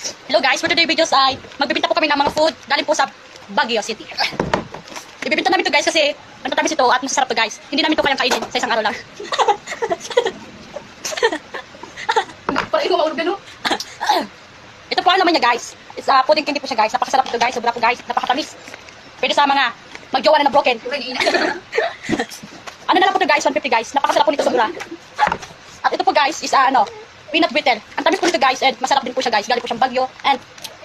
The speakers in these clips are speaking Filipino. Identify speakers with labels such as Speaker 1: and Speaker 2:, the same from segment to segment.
Speaker 1: Hello guys, for today videos ay magbibenta po kami ng mga food galing po sa Baguio City. Ibibenta namin to guys kasi ang tatamis ito at masarap to guys. Hindi namin to kayang kainin sa isang araw lang. Parang ikaw maulog gano. ito po ang naman niya guys. It's uh, pudding candy po siya guys. Napakasarap ito guys. Sobra po guys. Napakatamis. Pwede sa mga magjowa na na broken. ano na lang po to guys, 150 guys. Napakasarap po nito sobra. At ito po guys is uh, ano, peanut brittle. Ang tamis po nito guys and masarap din po siya guys. Galing po siyang bagyo. And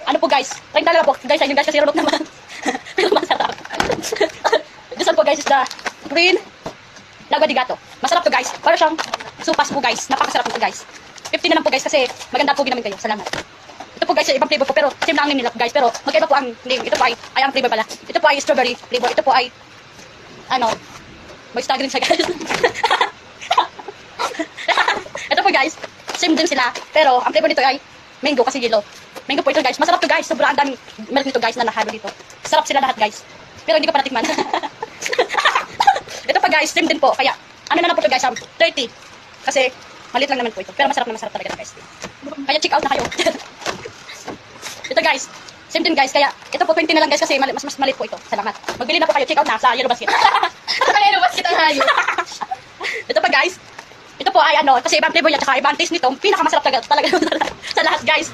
Speaker 1: ano po guys, try talaga po guys inyo guys kasi runok naman. Pero masarap. This one po guys is the green lagwa di gato. Masarap to guys. Para siyang supas po guys. Napakasarap nito guys. 50 na lang po guys kasi maganda po namin kayo. Salamat. Ito po guys, ibang flavor po pero same lang nila guys pero magkaiba po ang name. Ito po ay, ay ang flavor pala. Ito po ay strawberry flavor. Ito po ay ano, may staggering siya guys. ito po guys, same din sila pero ang flavor nito ay mango kasi yellow. Mango po ito guys. Masarap to guys. Sobrang ang daming milk nito guys na nahalo dito. Sarap sila lahat guys. Pero hindi ko pa natikman. ito pa guys, same din po. Kaya ano na lang po ito guys, um, 30. Kasi maliit lang naman po ito. Pero masarap na masarap talaga ito guys. Kaya check out na kayo. ito guys, same din guys. Kaya ito po 20 na lang guys kasi mali- mas mas maliit po ito. Salamat. Magbili na po kayo. Check out na sa Yellow Basket.
Speaker 2: Ano ba kita hayo?
Speaker 1: ito pa guys. Po ay ano, kasi ibang flavor yan, tsaka ibang taste nito. Pinakamasarap talaga, talaga sa lahat guys.